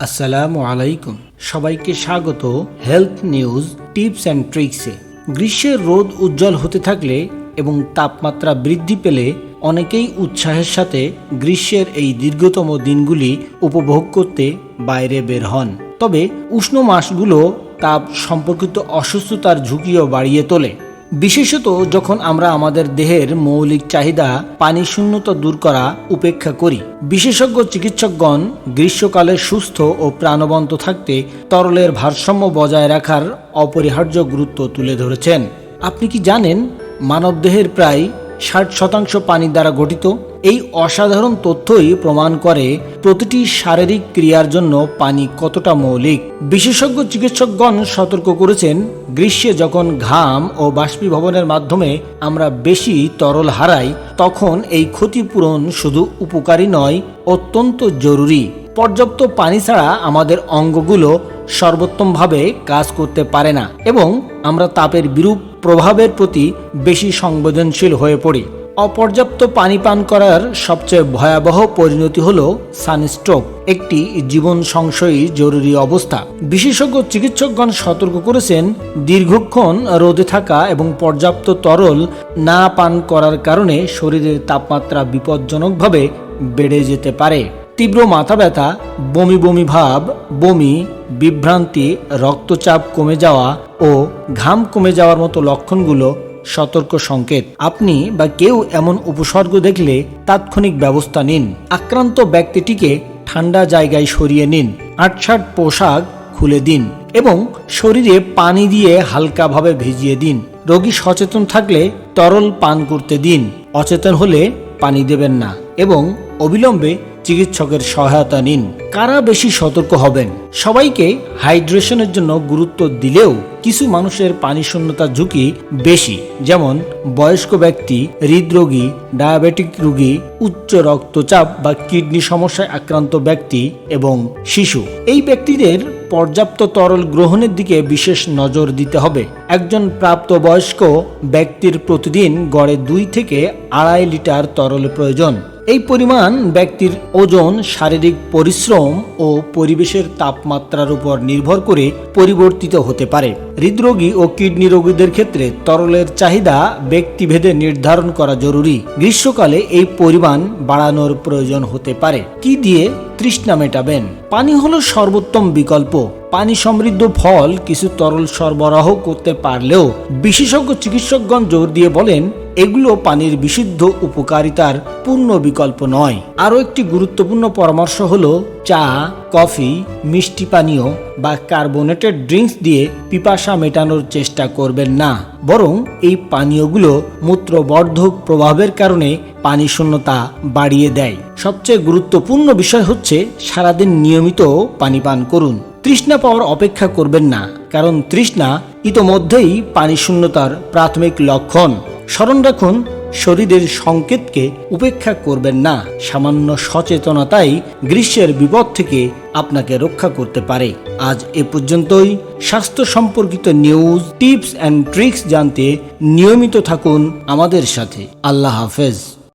আসসালামু আলাইকুম। সবাইকে স্বাগত হেলথ নিউজ টিপস অ্যান্ড ট্রিক্সে। গ্রীষ্মের রোদ উজ্জ্বল হতে থাকলে এবং তাপমাত্রা বৃদ্ধি পেলে অনেকেই উৎসাহের সাথে গ্রীষ্মের এই দীর্ঘতম দিনগুলি উপভোগ করতে বাইরে বের হন। তবে উষ্ণ মাসগুলো তাপ সম্পর্কিত অসুস্থতার ঝুঁকিও বাড়িয়ে তোলে। বিশেষত যখন আমরা আমাদের দেহের মৌলিক চাহিদা পানি শূন্যতা দূর করা উপেক্ষা করি। বিশেষজ্ঞ চিকিৎসকগণ গ্রীষ্মকালে সুস্থ ও প্রাণবন্ত থাকতে তরলের ভারসাম্য বজায় রাখার অপরিহার্য গুরুত্ব তুলে ধরেছেন। আপনি কি জানেন, মানবদেহের প্রায় ষাট শতাংশ পানি দ্বারা গঠিত। এই অসাধারণ তথ্যই প্রমাণ করে প্রতিটি শারীরিক ক্রিয়ার জন্য পানি কতটা মৌলিক। বিশেষজ্ঞ চিকিৎসকগণ সতর্ক করেছেন, গ্রীষ্মে যখন ঘাম ও বাষ্পীভবনের মাধ্যমে আমরা বেশি তরল হারাই, তখন এই ক্ষতিপূরণ শুধু উপকারী নয়, অত্যন্ত জরুরি। পর্যাপ্ত পানি ছাড়া আমাদের অঙ্গগুলো সর্বোত্তমভাবে কাজ করতে পারে না এবং আমরা তাপের বিরূপ প্রভাবের প্রতি বেশি সংবেদনশীল হয়ে পড়ি। অপর্যাপ্ত পানি পান করার সবচেয়ে ভয়াবহ পরিণতি হল সানস্ট্রোক, একটি জীবন সংশয়ী জরুরি অবস্থা। বিশেষজ্ঞ চিকিৎসকগণ সতর্ক করেছেন, দীর্ঘক্ষণ রোদে থাকা এবং পর্যাপ্ত তরল না পান করার কারণে শরীরের তাপমাত্রা বিপজ্জনকভাবে বেড়ে যেতে পারে। তীব্র মাথা ব্যথা বমি বমি ভাব, বমি, বিভ্রান্তি, রক্তচাপ কমে যাওয়া ও ঘাম কমে যাওয়ার মতো লক্ষণগুলো সতর্ক সংকেত। আপনি বা কেউ এমন উপসর্গ দেখলে তাৎক্ষণিক ব্যবস্থা নিন। আক্রান্ত ব্যক্তিটিকে ঠান্ডা জায়গায় সরিয়ে নিন। আটসাট পোশাক খুলে দিন এবং শরীরে পানি দিয়ে হালকাভাবে ভিজিয়ে দিন। রোগী সচেতন থাকলে তরল পান করতে দিন। অচেতন হলে পানি দেবেন না এবং অবিলম্বে চিকিৎসকের সহায়তা নিন। কারা বেশি সতর্ক হবেন? সবাইকে হাইড্রেশনের জন্য গুরুত্ব দিলেও কিছু মানুষের পানি শূন্যতার ঝুঁকি বেশি, যেমন বয়স্ক ব্যক্তি, হৃদরোগী, ডায়াবেটিক রোগী, উচ্চ রক্তচাপ বা কিডনি সমস্যায় আক্রান্ত ব্যক্তি এবং শিশু। এই ব্যক্তিদের পর্যাপ্ত তরল গ্রহণের দিকে বিশেষ নজর দিতে হবে। একজন প্রাপ্তবয়স্ক ব্যক্তির প্রতিদিন গড়ে দুই থেকে আড়াই লিটার তরল প্রয়োজন। এই পরিমাণ ব্যক্তির ওজন, শারীরিক পরিশ্রম ও পরিবেশের তাপমাত্রার উপর নির্ভর করে পরিবর্তিত হতে পারে। হৃদরোগী ও কিডনি রোগীদের ক্ষেত্রে তরলের চাহিদা ব্যক্তিভেদে নির্ধারণ করা জরুরি। গ্রীষ্মকালে এই পরিমাণ বাড়ানোর প্রয়োজন হতে পারে। কি দিয়ে তৃষ্ণা মেটাবেন? পানি হলো সর্বোত্তম বিকল্প। পানি সমৃদ্ধ ফল কিছু তরল সরবরাহ করতে পারলেও বিশেষজ্ঞ চিকিৎসকগণ জোর দিয়ে বলেন, এগুলো পানির বিশুদ্ধ উপকারিতার পূর্ণ বিকল্প নয়। আরও একটি গুরুত্বপূর্ণ পরামর্শ হল চা, কফি, মিষ্টি পানীয় বা কার্বোনেটেড ড্রিঙ্কস দিয়ে পিপাসা মেটানোর চেষ্টা করবেন না। বরং এই পানীয়গুলো মূত্রবর্ধক প্রভাবের কারণে পানি শূন্যতা বাড়িয়ে দেয়। সবচেয়ে গুরুত্বপূর্ণ বিষয় হচ্ছে সারাদিন নিয়মিত পানি পান করুন। তৃষ্ণা পাওয়ার অপেক্ষা করবেন না, কারণ তৃষ্ণা ইতোমধ্যেই পানি শূন্যতার প্রাথমিক লক্ষণ। স্মরণ রাখুন, শরীরের সংকেতকে উপেক্ষা করবেন না, সামান্য সচেতনতাই গ্রীষ্মের বিপদ থেকে আপনাকে রক্ষা করতে পারে। আজ এ পর্যন্তই। স্বাস্থ্য সম্পর্কিত নিউজ, টিপস অ্যান্ড ট্রিক্স জানতে নিয়মিত থাকুন আমাদের সাথে। আল্লাহ হাফেজ।